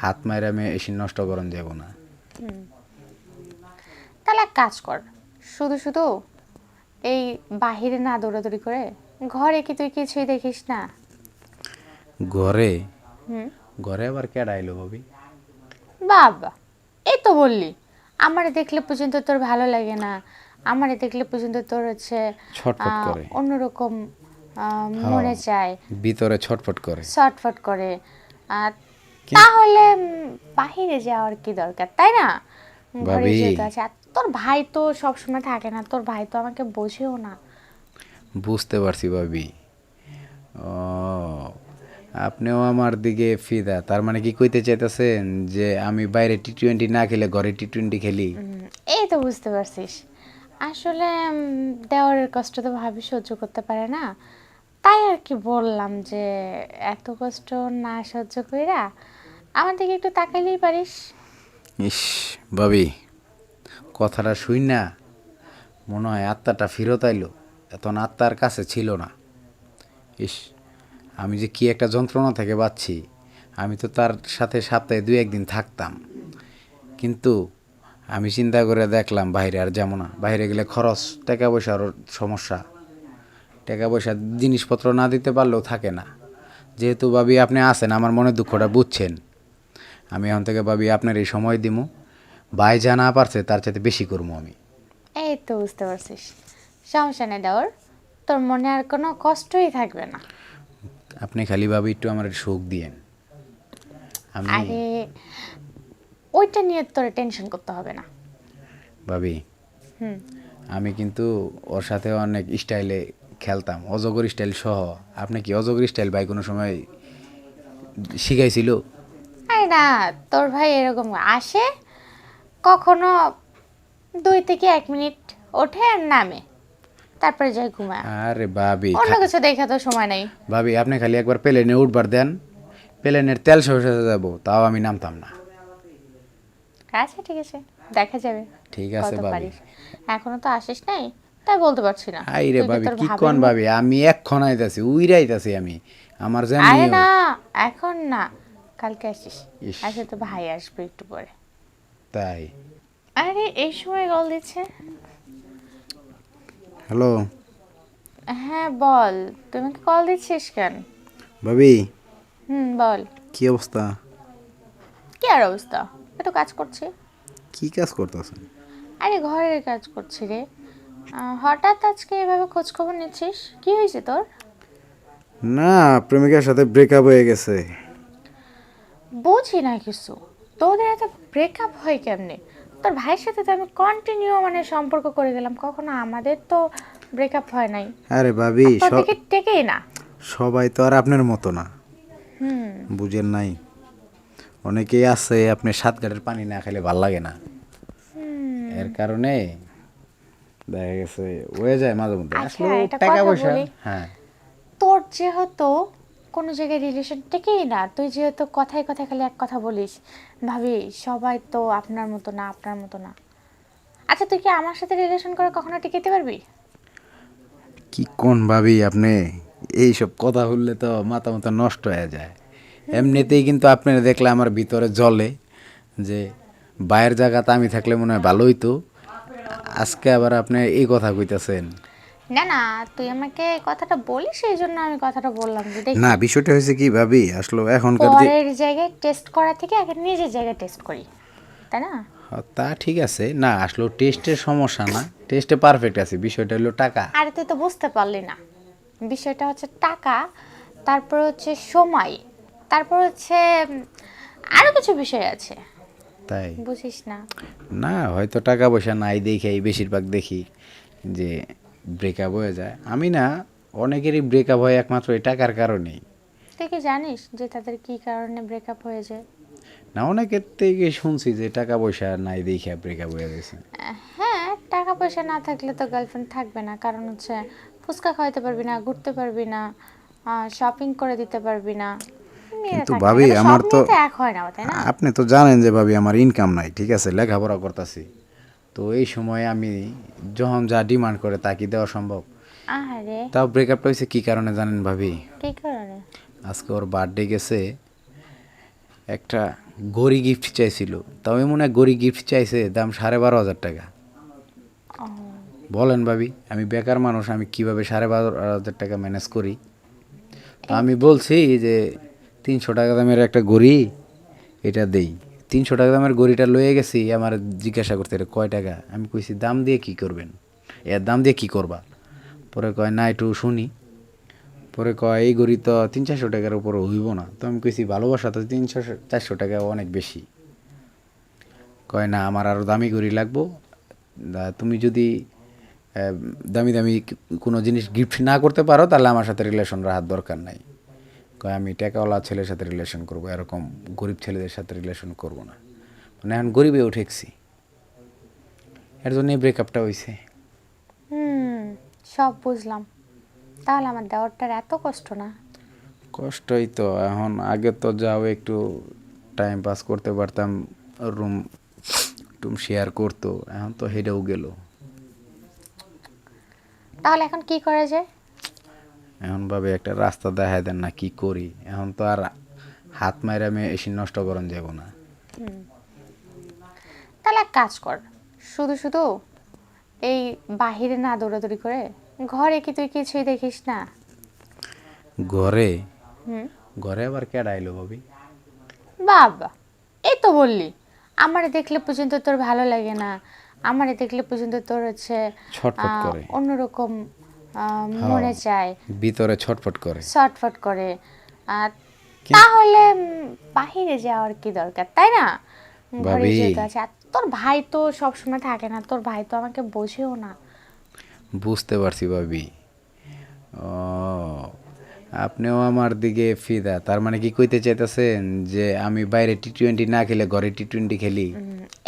হাত মাইরা আমি এসে নষ্ট করন যাব না। তাহলে এক কাজ কর শুধু শুধু এই বাহিরে না দৌড়াদৌড়ি করে ঘরে কি তুই কিছুই দেখিস না? ঘরে? হুম। ঘরে আবার কেডা আইলো ভাবি? বাবা এই তো বললি আমারে দেখলে পর্যন্ত তোর ভালো লাগে না আমারে দেখলে পর্যন্ত তোর হচ্ছে ছটফট করে। অন্যরকম আহ, মনে চায়। ভিতরে ছটফট করে। ছটফট করে। আর তাহলে বাহিরে যাওয়ার কি দরকার তাই না? ঘরে। যেহেতু আছে আর তোর ভাই তো সবসময় থাকে না তোর ভাই তো আমাকে বোঝেও না। বুঝতে পারছি ভাবি। ও আপনিও আমার দিকে ফিদা তার মানে কি কইতে চাইতেছেন যে আমি বাইরে টি টোয়েন্টি না খেলে ঘরে টি টোয়েন্টি খেলি এই তো বুঝতে পারছিস। আসলে দেওয়ারের কষ্ট তো ভাবি সহ্য করতে পারে না। তাই আর কি বললাম যে এত কষ্ট না সহ্য কইরা আমার দিকে একটু তাকাইলেই পারিস। ইস, ভাবি, কথাটা শুই না। মনে হয় আত্মাটা ফেরত আইলো। এখন আত্মার কাছে ছিল না। ইস, আমি যে কি একটা যন্ত্রণা থেকে বাঁচছি, আমি তো তার সাথে সপ্তাহে দুই একদিন থাকতাম। কিন্তু আমি চিন্তা করে দেখলাম বাইরে আর যাব না। বাইরে গেলে খরচ, টাকা পয়সার সমস্যা। টাকা পয়সা জিনিসপত্র না দিতে পারলেও থাকে না। যেহেতু ভাবি আপনি আছেন, আমার মনে দুঃখটা বুঝছেন। আমি এখন থেকে ভাবি আপনার এই সময় দিমু। ভাই যা না পারছে তার চাইতে বেশি করব আমি। এই তো বুঝতে পারছিস। সমস্যা নেই দেওয়ার তোর মনে আর কোনো কষ্টই থাকবে না। আপনি খালি ভাবি একটু আমার সুখ দিয়েন। আমি আরে ওইটা নিয়ে তোর টেনশন করতে হবে না। ভাবি হুম। আমি কিন্তু ওর সাথে অনেক স্টাইলে খেলতাম। অজগর স্টাইল সহ। আপনি কি অজগর স্টাইল ভাই কোনো সময় শিখাইছিল? না তোর ভাই এরকম আসে কখনো দুই থেকে এক মিনিট ওঠে আর নামে তারপরে যায় ঘুমায়। আরে ভাবি অন্য কিছু দেখা তো সময় নেই। ভাবি আপনি খালি একবার প্লেনে উঠবার দেন প্লেনের তেল যাব তাও আমি নামতাম না। আচ্ছা ঠিক আছে দেখা যাবে ঠিক আছে ভাবি। এখনও তো আসিস নাই তাই বলতে পারছি না। আই রে ভাবি কি কোন ভাবি? আমি এক্ষণ আইতাছি উইরাইতাছি আমি। আমার আরে না এখন না। কালকে আসিস। ইস। আচ্ছা তো ভাই আসবে একটু পরে। তাই? আরে এই সময় কল দিচ্ছে? হ্যালো হ্যাঁ বল। তুমি কি কল দিচ্ছিস কেন? ভাবি? হুম বল। কি অবস্থা? কি আর অবস্থা? একটু কাজ করছি। কি কাজ করতেছেন আরে ঘরের কাজ করছি রে। আহ, হঠাৎ আজকে এভাবে খোঁজ খবর নিচ্ছিস? কি হয়েছে তোর? না প্রেমিকার সাথে ব্রেকআপ হয়ে গেছে। বুঝি না কিছু। তোদের এত ব্রেকআপ হয় কেমনে? তোর ভাইয়ের সাথে তো আমি কন্টিনিউ মানে সম্পর্ক করে গেলাম কখনো আমাদের তো ব্রেকআপ হয় নাই। আরে ভাবি সব টেকেই না। সবাই তো আর আপনার মতো না। হুম। বুঝেন নাই। অনেকেই আছে আপনি সাত ঘাটের পানি না খেলে ভালো লাগে না। এর কারণে দেখা গেছে হয়ে যায় মাঝে মধ্যে। আচ্ছা, আসলে টাকা পয়সা হ্যাঁ। তোর যেহেতু কোনো জায়গায় রিলেশন টেকেই না। তুই যেহেতু কথায় কথায় খালি এক কথা বলিস, ভাবি, সবাই তো আপনার মতো না, আপনার মতো না। আচ্ছা তুই কি আমার সাথে রিলেশন করে কখনো টিকেতে পারবি? কি কোন ভাবি আপনি? এইসব কথা বললে তো মাথা মাথা নষ্ট হয়ে যায়। এমনিতেই কিন্তু আপনি দেখলে আমার ভিতরে জলে যে বাইরের জায়গাতে আমি থাকলে মনে হয় ভালোই তো। আজকে আবার আপনি এই কথা কইতাছেন। না না তুই আমাকে কথাটা বলিস সেই জন্য আমি কথাটা বললাম যে দেখ না বিষয়টা হয়েছে কি ভাবি? আসলে এখনকার যে পরের জায়গায় টেস্ট করা থেকে আগে নিজের জায়গায় টেস্ট করি তাই না? হ্যাঁ, তা ঠিক আছে। না আসলে টেস্টের সমস্যা না। টেস্টে পারফেক্ট আছে বিষয়টা হলো টাকা। আরে তুই তো বুঝতে পারলি না। বিষয়টা হচ্ছে টাকা তারপর হচ্ছে সময় তারপর হচ্ছে আরও কিছু বিষয় আছে। তাই? বুঝিস না। না হয়তো টাকা পয়সা নাই দেখেই বেশিরভাগ দেখি যে ব্রেকআপ হয়ে যায়। আমি না অনেকেরই ব্রেকআপ হয় একমাত্র এই টাকার কারণেই। তুই কি জানিস যে তাদের কি কারণে ব্রেকআপ হয়ে যায়? না অনেকের থেকে শুনছি যে টাকা পয়সা নাই দেখে ব্রেকআপ হয়ে গেছে। হ্যাঁ টাকা পয়সা না থাকলে তো গার্লফ্রেন্ড থাকবে না। কারণ হচ্ছে ফুচকা খাওয়াতে পারবি না ঘুরতে পারবি না শপিং করে দিতে পারবি না। কিন্তু ভাবি, আমার তো- এক হয় না তাই না? আপনি তো জানেন যে ভাবি আমার ইনকাম নাই ঠিক আছে? লেখাপড়া করতেছি। তো এই সময় আমি যখন যা ডিমান্ড করে তা কি দেওয়া সম্ভব? আরে তাও ব্রেকআপটা হয়েছে কী কারণে জানেন ভাবি? কি কারণে? আজকে ওর বার্থডে গেছে একটা গড়ি গিফট চাইছিল। তাও মনে হয় গড়ি গিফট চাইছে দাম সাড়ে বারো হাজার টাকা। বলেন ভাবি আমি বেকার মানুষ আমি কীভাবে সাড়ে বারো হাজার টাকা ম্যানেজ করি? তো আমি বলছি যে তিনশো টাকা দামের একটা গড়ি এটা দেই। তিনশো টাকা দামের গড়িটা লয়ে গেছি, আমার জিজ্ঞাসা করতে কয় টাকা? আমি কইছি, দাম দিয়ে কি করবেন? এর দাম দিয়ে কি করবা? পরে কয়, না, একটু শুনি। পরে কয়, এই গড়ি তো তিন চারশো টাকার উপরে হইব না। তো আমি কইছি, ভালোবাসা তো তিনশো চারশো টাকা অনেক বেশি। কয়, না, আমার আরও দামি গড়ি লাগবো। তুমি যদি দামি দামি কোনো জিনিস গিফট না করতে পারো, তাহলে আমার সাথে রিলেশন রাখার দরকার নাই। কয় আমি টাকাওয়ালা ছেলের সাথে রিলেশন করব এরকম গরিব ছেলেদের সাথে রিলেশন করব না। মানে এখন গরিবে উঠেছি। এর জন্যই ব্রেকআপটা হয়েছে হুম সব বুঝলাম। তাহলে আমার দেওয়ারটার এত কষ্ট না? কষ্টই তো এখন আগে তো যাও একটু টাইম পাস করতে পারতাম রুম টুম শেয়ার করতো এখন তো হেডেও গেল। তাহলে এখন কি করা যায়? এখন ভাবে একটা রাস্তা দেখায় দেন না কি করি? এখন তো আর হাত মাইরা আমি এসে নষ্ট করন যাব না। তাহলে এক কাজ কর শুধু শুধু এই বাহিরে না দৌড়াদৌড়ি করে ঘরে কি তুই কিছুই দেখিস না? ঘরে? ঘরে আবার কেডা আইলো ভাবি? বাবা এই তো বললি আমারে দেখলে পর্যন্ত তোর ভালো লাগে না আমারে দেখলে পর্যন্ত তোর হচ্ছে। অন্যরকম আহ, মনে চায় ভিতরে ছটফট করে। শর্টফট করে। আর তাহলে বাহিরে যাওয়ার কি দরকার তাই না? ঘরে ভাবি। যেহেতু আছে তোর ভাই তো সবসময় থাকে না তোর ভাই তো আমাকে বোঝেও না। বুঝতে পারছি ভাবি। ও আপনিও আমার দিকে ফিদা। তার মানে কি কইতে চাইতেছেন যে আমি বাইরে টি টোয়েন্টি না খেলে ঘরে টি টোয়েন্টি খেলি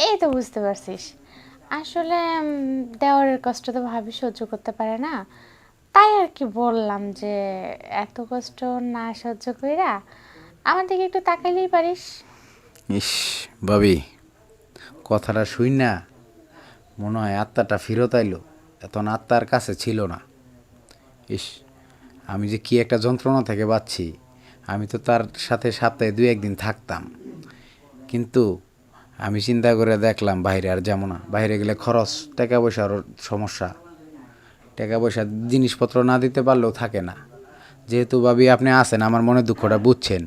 এই তো বুঝতে পারছিস। আসলে দেওয়ারের কষ্ট তো ভাবি সহ্য করতে পারে না। তাই আর কি বললাম যে, এত কষ্ট না সহ্য কইরা আমার দিকে একটু তাকাইলেই পারিস। ইস, ভাবি, কথাটা শুই না। মনে হয় আত্মাটা ফেরত আইলো। এখন আত্মার কাছে ছিল না। ইস, আমি যে কি একটা যন্ত্রণা থেকে বাঁচছি, আমি তো তার সাথে সপ্তাহে দুই একদিন থাকতাম। কিন্তু আমি চিন্তা করে দেখলাম বাইরে আর যাব না। বাইরে গেলে খরচ, টাকা পয়সার সমস্যা। টাকা পয়সা জিনিসপত্র না দিতে পারলেও থাকে না। যেহেতু ভাবি আপনি আছেন আমার মনে দুঃখটা বুঝছেন।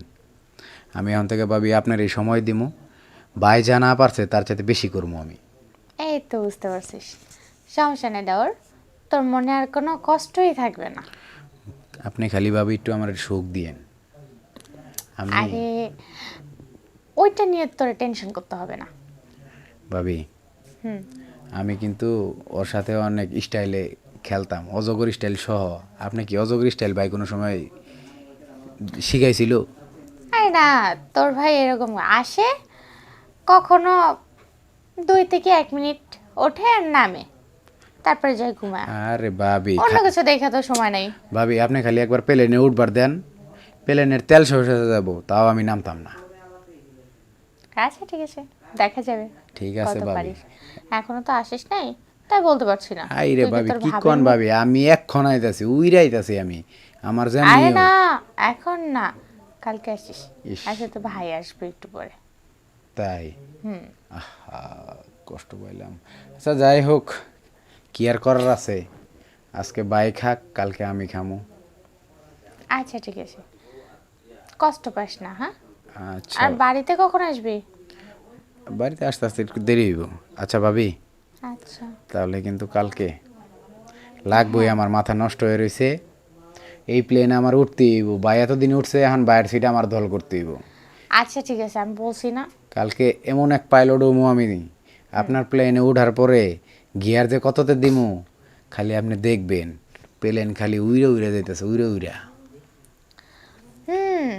আমি এখন থেকে ভাবি আপনার এই সময় দিমু। ভাই যা না পারছে তার চাইতে বেশি করব আমি। এই তো বুঝতে পারছিস। সমস্যা নেই দেওয়ার তোর মনে আর কোনো কষ্টই থাকবে না। আপনি খালি ভাবি একটু আমার সুখ দিয়েন। আমি আরে ওইটা নিয়ে তোর টেনশন করতে হবে না। ভাবি হুম। আমি কিন্তু ওর সাথে অনেক স্টাইলে খেলতাম। অজগর স্টাইল সহ। আপনি কি অজগর স্টাইল ভাই কোনো সময় শিখাইছিল? আরে না তোর ভাই এরকম আসে কখনো দুই থেকে এক মিনিট ওঠে আর নামে। তারপরে যায় ঘুমায়। আরে ভাবি অন্য কিছু দেখা তো সময় নাই। ভাবি আপনি খালি একবার প্লেনে উঠবার দেন। প্লেনের তেল শেষ যাব তাও আমি নামতাম না। আচ্ছা ঠিক আছে। দেখা যাবে ঠিক আছে ভাবি এখনও তো আসিস নাই? তাই বলতে পারছি না। আই রে ভাবি কি কোন ভাবি? আমি এক্ষণ আইতাছি উইরাইতাছি আমি। আমার আরে যেমনি না এখন না কালকে আসিস। আচ্ছা তো ভাই আসবে একটু পরে। তাই? হুম। আহা কষ্ট পাইলাম। আচ্ছা যাই হোক কি আর করার আছে? আজকে বাই খাক কালকে আমি খামু। আচ্ছা ঠিক আছে। কষ্ট পাস না হ্যাঁ? আচ্ছা। আর বাড়িতে কখন আসবি? বাড়িতে আস্তে আস্তে একটু দেরি হইব। আচ্ছা ভাবি। আচ্ছা। তাহলে কিন্তু কালকে লাগবই আমার মাথা নষ্ট হয়ে রয়েছে এই প্লেনে আমার উঠতে হইব। বাই এতদিন উঠছে এখন বাইরের সিটে আমার দল করতে হইব। আচ্ছা ঠিক আছে আমি বলছি না। কালকে এমন এক পাইলট হমু আমি আপনার প্লেনে উঠার পরে গিয়ার যে কততে দিমু খালি আপনি দেখবেন। প্লেন খালি উইরে উইরে যাইতেছে উইরে উইরা। হুম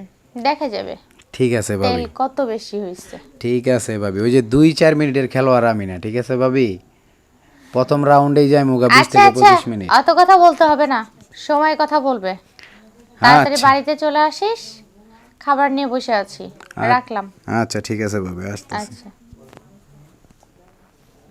দেখা যাবে। ঠিক আছে ভাবি। কত বেশি হয়েছে ঠিক আছে ভাবি। ওই যে দুই চার মিনিটের খেলোয়াড় আমি না ঠিক আছে ভাবি? প্রথম রাউন্ডেই যায় মুগা বিশ আচ্ছা থেকে আচ্ছা। পঁচিশ মিনিট। অত কথা বলতে হবে না। সময় কথা বলবে। তাড়াতাড়ি আচ্ছা। বাড়িতে চলে আসিস। খাবার নিয়ে বসে আছি। রাখলাম। আচ্ছা ঠিক আছে বাবা আসতেছি। আচ্ছা।